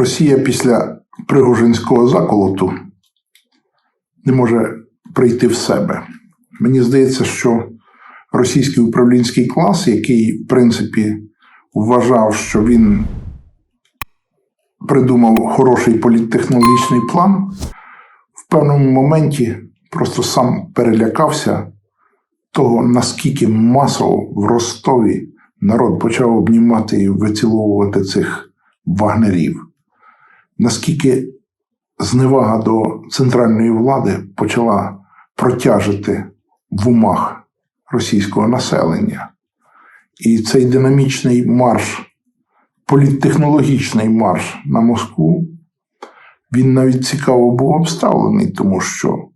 Росія після Пригожинського заколоту не може прийти в себе. Мені здається, що російський управлінський клас, який, в принципі, вважав, що він придумав хороший політтехнологічний план, в певному моменті просто сам перелякався того, наскільки масово в Ростові народ почав обнімати і виціловувати цих вагнерів, наскільки зневага до центральної влади почала протяжити в умах російського населення. І цей динамічний марш, політтехнологічний марш на Москву, він навіть цікаво був обставлений, тому що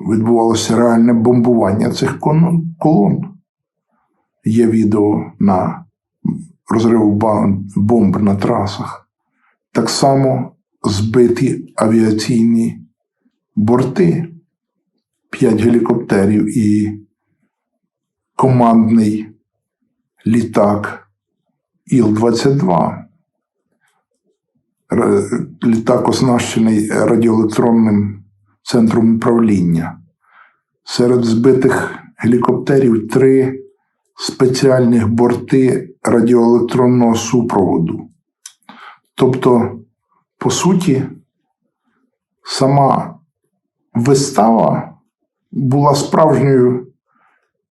відбувалося реальне бомбування цих колон. Є відео на розрив бомб на трасах. Так само збиті авіаційні борти, п'ять гелікоптерів і командний літак Іл-22. Літак оснащений радіоелектронним центром управління. Серед збитих гелікоптерів три спеціальних борти радіоелектронного супроводу. Тобто, по суті, сама вистава була справжньою,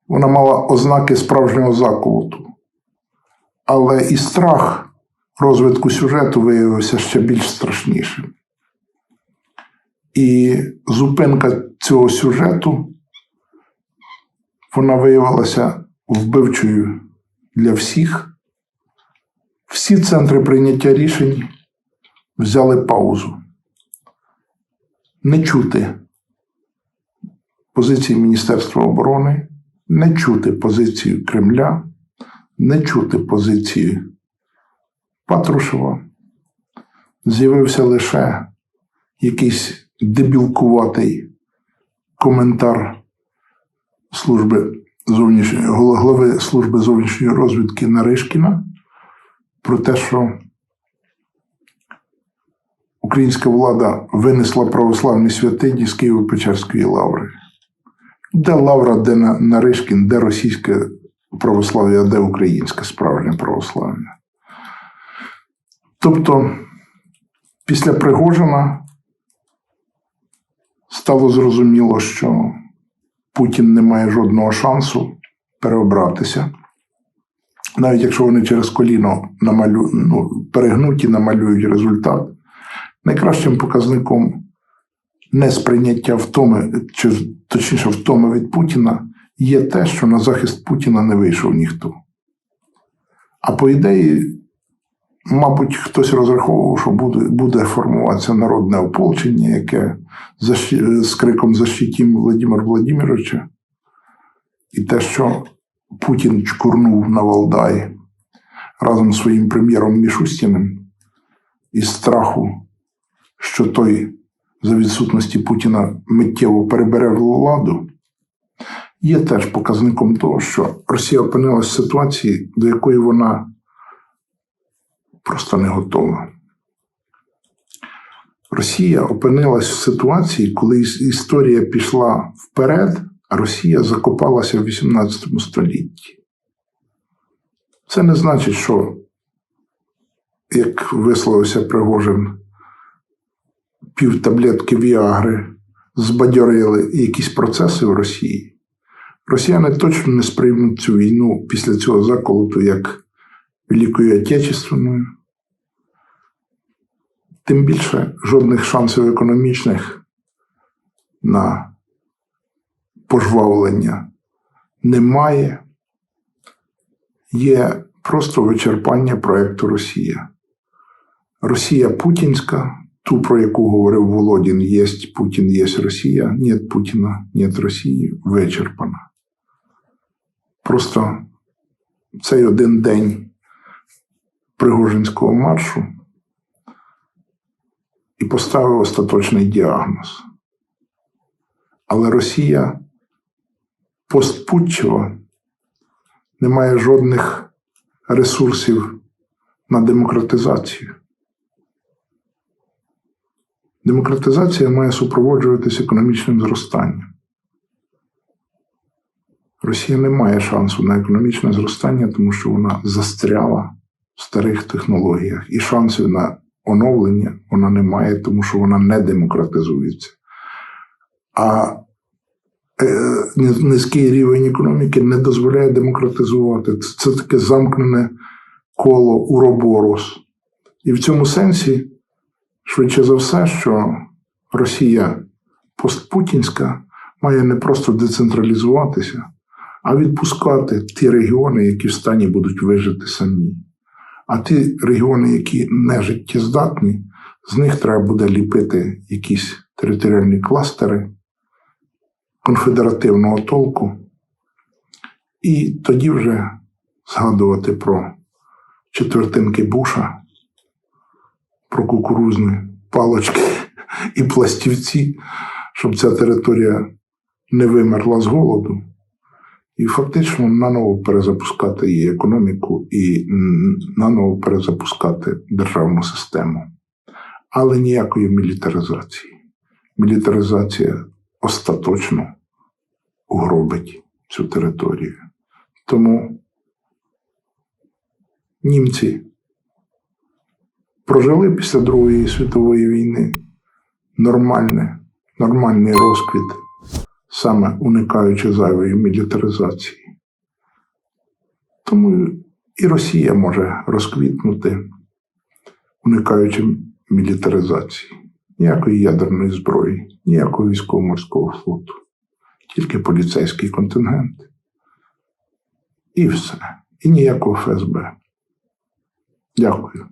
вона мала ознаки справжнього заколоту. Але і страх розвитку сюжету виявився ще більш страшнішим. І зупинка цього сюжету вона виявилася вбивчою для всіх. Всі центри прийняття рішень взяли паузу. Не чути позиції Міністерства оборони, не чути позицію Кремля, не чути позиції Патрушева. З'явився лише якийсь дебілкуватий коментар служби зовнішньої голови служби зовнішньої розвідки Наришкіна про те, що українська влада винесла православні святині з Києво-Печерської лаври. Де лавра, де На- Наришкін, де російське православ'я, де українське справжнє православ'я. Тобто, після Пригожина стало зрозуміло, що Путін не має жодного шансу переобратися. Навіть якщо вони через коліно намалю... ну, перегнуті, намалюють результат, найкращим показником несприйняття втоми, чи точніше втоми від Путіна, є те, що на захист Путіна не вийшов ніхто. А по ідеї, мабуть, хтось розраховував, що буде, буде формуватися народне ополчення, яке з криком «Защитім Владимира Владимировича. І те, що Путін чкурнув на Валдай разом з своїм прем'єром Мішустіним із страху, що той за відсутності Путіна миттєво перебере владу, є теж показником того, що Росія опинилася в ситуації, до якої вона просто не готова. Росія опинилась в ситуації, коли історія пішла вперед, Росія закопалася в 18 столітті. Це не значить, що, як висловився Пригожин, пів таблетки Віагри збадьорили якісь процеси в Росії. Росіяни точно не сприймуть цю війну після цього заколоту як Великою Отечественною. Тим більше жодних шансів економічних на пожвавлення немає. Є просто вичерпання проекту Росія. Росія путінська, ту, про яку говорив Володін, єсть Путін, єсть Росія, нет Путіна, нет Росії, вичерпана. Просто цей один день Пригожинського маршу і поставив остаточний діагноз. Але Росія постпутчева не має жодних ресурсів на демократизацію. Демократизація має супроводжуватися економічним зростанням. Росія не має шансу на економічне зростання, тому що вона застряла в старих технологіях, і шансів на оновлення вона не має, тому що вона не демократизується. А низький рівень економіки не дозволяє демократизувати. Це це таке замкнене коло уроборос. І в цьому сенсі, швидше за все, що Росія постпутінська має не просто децентралізуватися, а відпускати ті регіони, які в стані будуть вижити самі. А ті регіони, які не життєздатні, з них треба буде ліпити якісь територіальні кластери конфедеративного толку, і тоді вже згадувати про четвертинки Буша, про кукурузні палочки і пластівці, щоб ця територія не вимерла з голоду, і фактично наново перезапускати її економіку і наново перезапускати державну систему. Але ніякої мілітаризації. Мілітаризація остаточно угробить цю територію. Тому німці прожили після Другої світової війни нормальне, нормальний розквіт, саме уникаючи зайвої мілітаризації. Тому і Росія може розквітнути, уникаючи мілітаризації. Ніякої ядерної зброї, ніякого військово-морського флоту, тільки поліцейський контингент. І все. І ніякого ФСБ. Дякую.